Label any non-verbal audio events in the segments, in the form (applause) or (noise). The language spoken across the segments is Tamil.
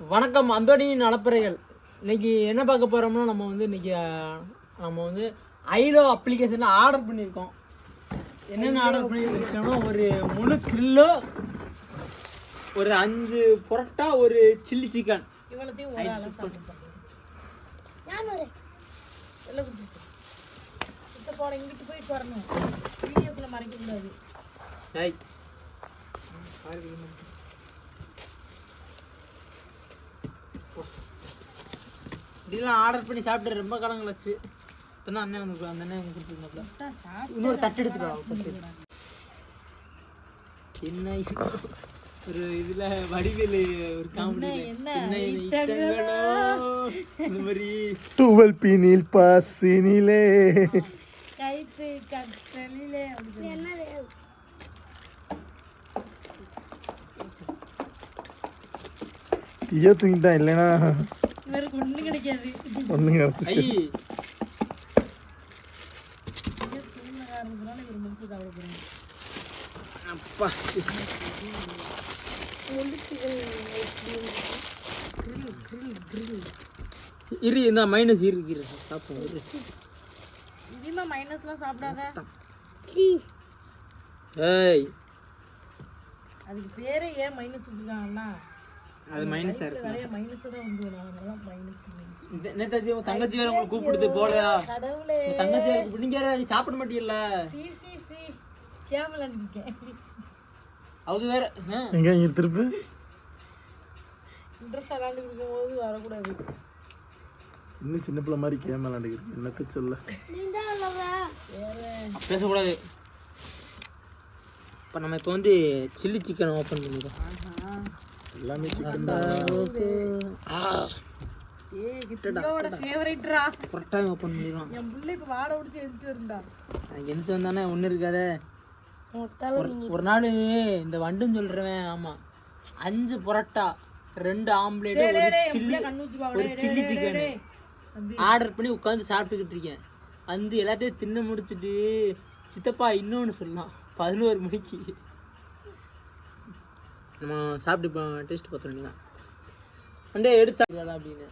வணக்கம் அந்தோனியின் நலப்பறைகள் இன்னைக்கு என்ன பார்க்க போறோம்னா நம்ம வந்து இன்னைக்கு அஹ், நம்ம வந்து ஐலோ அப்ளிகேஷனில் ஆர்டர் பண்ணியிருக்கோம். என்னென்ன ஆர்டர் பண்ணியிருக்கோம்னா ஒரு முழு கில்லோ ஒரு அஞ்சு புரோட்டா ஒரு சில்லி சிக்கன் இங்கிட்டு போயிட்டு வரணும். வீடியோக்குள்ள மறைக்க கூடாது இப்படிலாம் ஆர்டர் பண்ணி சாப்பிட்டு ரொம்ப காலங்களாச்சு இப்போ தான் அண்ணன் வந்து அந்த அண்ணன் வந்து சாப்பிட்டு இன்னொரு தட்டு எடுத்துக்கோ தட்டு என்ன? ஒரு இதுல வடிவேலு ஒரு காமெடி இந்த மாதிரி. டுவெல் பினில் பசினிலே கட்டலிலே. தீய தூங்கிட்டான் இல்லைன்னா இவருக்கு ஒண்ணும் கிடைக்காது. சாப்பிட போறேன் அப்பா. இரு இந்த மைனஸ் இருக்கு இரு சாப்பிடுவோம் இரு. இனிமே மைனஸ்லாம் சாப்பிடாத. ஏய். அதுக்கு பேரே ஏன் மைனஸ் வச்சிருக்காங்கன்னா அது மைனஸா இருக்கு நிறைய மைனஸ் தான் வந்து அதனால மைனஸ் நேதாஜி உன் தங்கச்சி வேற உங்களை கூப்பிடுது போலையா? கடவுளே. உங்க தங்கச்சி வேற கூப்பிடு. நீங்க சாப்பிட மாட்டீல்ல சி சி சி. கேமலா இருக்கேன் அது வேற. எங்க இங்க திருப்பு? இன்ட்ரெஸ்ட் விளாண்டு கொடுக்கும்போது வரக்கூடாது. இன்னும் சின்ன பிள்ளை மாதிரி கேம் விளாண்டுக்கிட்டு என்னத்த சொல்ல பேசக்கூடாது. இப்போ நம்ம இப்போ வந்து சில்லி சிக்கன் ஓப்பன் பண்ணிடுறோம் எல்லாமே சிக்கன் ஏ கிட்டோட ஃபேவரேட்ரா புரோட்டாவை ஓப்பன் பண்ணிடுறோம். என் புள்ள இப்ப வாட உடிச்சு எரிச்சு வருண்டா எனக்கு எந்த வந்தானே ஒன்றும் இருக்காதே. ஒரு ஒரு நாள் இந்த வண்டுன்னு சொல்கிறவன் ஆமாம் அஞ்சு புரோட்டா ரெண்டு ஆம்லேட் ஒரு சில்லி ஒரு சில்லி சிக்கன் ஆர்டர் பண்ணி உட்காந்து சாப்பிட்டுக்கிட்டு இருக்கேன். வந்து எல்லாத்தையும் தின்னு முடிச்சிட்டு சித்தப்பா இன்னொன்று சொல்லலாம். பதினோரு மணிக்கு. நம்ம சாப்பிட்டு டேஸ்ட் பார்த்த வேண்டியதான் அண்டே எடுத்து சாப்பிடலாம் அப்படின்னு.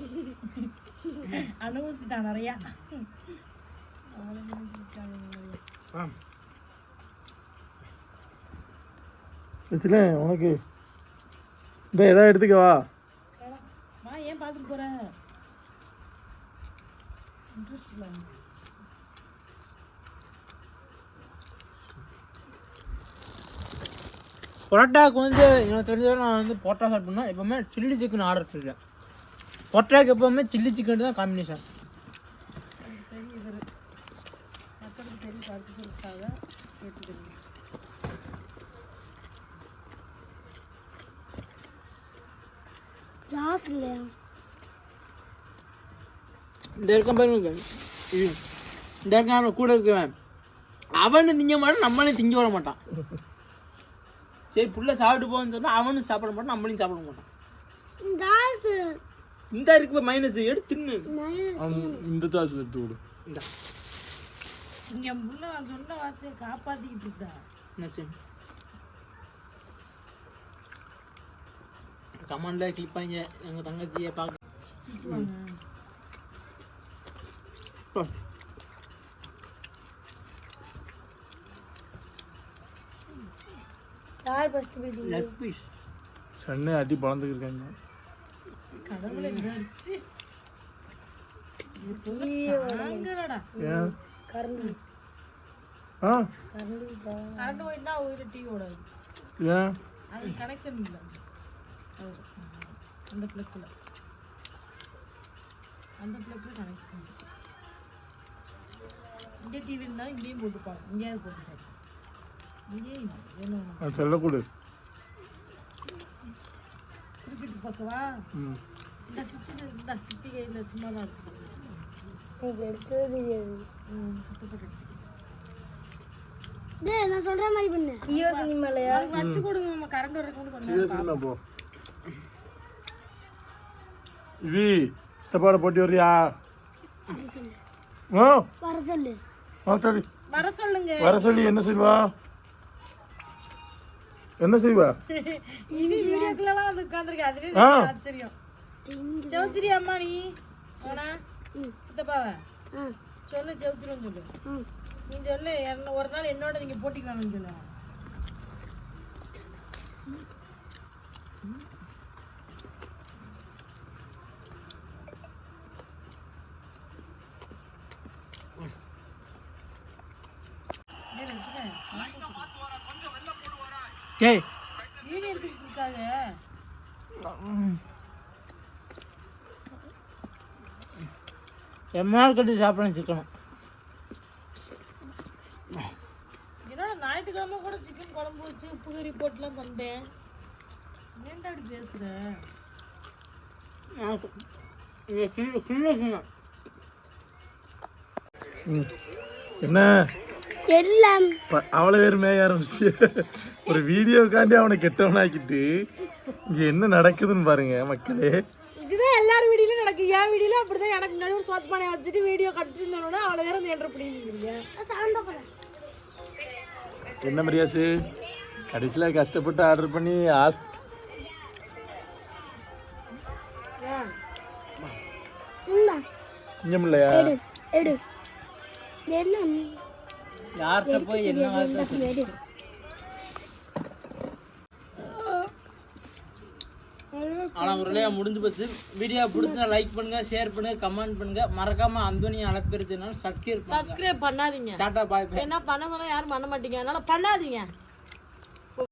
(laughs) அனுபவிச்சுட்டான் நிறையா. உனக்கு இந்த எதாவது எடுத்துக்கவா வா. ஏன் பார்த்துட்டு போற? இன்ட்ரெஸ்ட் இல்லை. பரோட்டாவுக்கு வந்து எனக்கு தெரிஞ்சவரை நான் வந்து பரோட்டா சாப்பிட்னா எப்போவுமே சில்லி சிக்கன் ஆர்டர் செய்வேன். பரோட்டாவுக்கு எப்போவுமே சில்லி சிக்கன் தான் காம்பினேஷன் இந்த இருக்க பாருங்க. இந்த இருக்க அவன் கூட இருக்குவேன் அவனு திங்க மாட்டான் நம்மளையும் திங்க விட மாட்டான். சரி புள்ள சாப்பிட்டு போன்னு சொன்னா அவனும் சாப்பிட மாட்டான் நம்மளையும் சாப்பிட மாட்டான். இந்த இருக்கு மைனஸ் எடுத்து தின்னு. இந்த சாஸ் எடுத்து விடு என் புள்ள நான் சொன்ன வார்த்தையை காப்பாத்திக்கிட்டு இருக்கா? என்னாச்சு கமெண்ட்ல கிளிப்பாங்க எங்க தங்கச்சியை பார்க்க லெக் பீஸ் சென்னை அடி பழந்துக்கிருக்காங்க கடவுளை நடிச்சு ஏன்? ஆ? கரண்ட் போயிட்டா உயிரை டீ ஓடாது. ஏன்? அது கனெக்ஷன் இல்லை. அந்த ப்ளக்கில் அந்த ப்ளக்கில் கனெக்ஷன் இங்கே டிவி இருந்தால் இங்கேயும் போட்டுப்பாங்க. இங்கேயாவது போட்டுப்பாங்க. அது செல்லக்கூடு. குறிப்பிட்டு பார்க்கவா ம். இந்த சித்தி இந்த சித்தி கையில் சும்மா தான் இருக்கு ம், சித்தி போட்டு எடுத்துக்கோ. நான் சொல்ற மாதிரி பண்ணு. ஜியோ சினிமாலயா அதுக்கு வச்சு கொடுங்க நம்ம கரண்ட் வரக்கு கொஞ்சம் சீரியஸ் என்ன போ. இது சித்தப்பாட போட்டி வர்றியா? ஆ? வர சொல்லு. சொல்லுங்க. வர சொல்லி என்ன சொல்வா என்ன செய்வா? இனி வீடியோக்குள்ளலாம் வந்து உட்காந்துருக்கு அதுவே ஆச்சரியம். செவச்சிரி அம்மா நீ அவனா சித்தப்பாவ? சொல்லு செவச்சிருன்னு சொல்லு. நீ சொல்லு ஒரு நாள் என்னோட நீங்க போட்டிக்கலாம்னு சொல்லு. ஏய் வீடு இருக்காங்க எம்ம நாள் கட்டி சாப்பிடணும் சிக்கனும் என்னோட ஞாயிற்றுக்கிழமை கூட சிக்கன் குழம்பு வச்சு உப்பு கறி போட்டுலாம் தந்தேன். ஏன்டா அப்படி ம். என்ன? எல்லாம். ப- அவளை வேறு மேய ஆரம்பிச்சு ஒரு வீடியோக்காண்டி அவனை கெட்டவனாக்கிட்டு இங்க என்ன நடக்குதுன்னு பாருங்க மக்களே. இதுதான் எல்லார் வீடியோலையும் நடக்கு. என் வீடியோல அப்படிதான் எனக்கு நடுவு சோத்து பானையை வச்சுட்டு வீடியோ கட்டிட்டு இந்த என்ட்ரு பண்ணிருக்கீங்க சவுண்ட் போல என்ன மரியாசு? கடைசியில் கஷ்டப்பட்டு ஆர்டர் பண்ணி ஆள் இந்தா. இங்கம் இல்லையா யார்கிட்ட போய் என்ன ஆனால் ஒரு முடிஞ்சு போச்சு. வீடியோ பிடிச்சா லைக் பண்ணுங்க ஷேர் பண்ணுங்க கமெண்ட் பண்ணுங்க. மறக்காம அந்தோனி அழைப்பெருத்தினாலும் சப்ஸ்கிரைப் சப்ஸ்கிரைப் பண்ணாதீங்க. டாட்டா பாய் என்ன பண்ண சொன்னா யாரும் பண்ண மாட்டீங்க. அதனால பண்ணாதீங்க.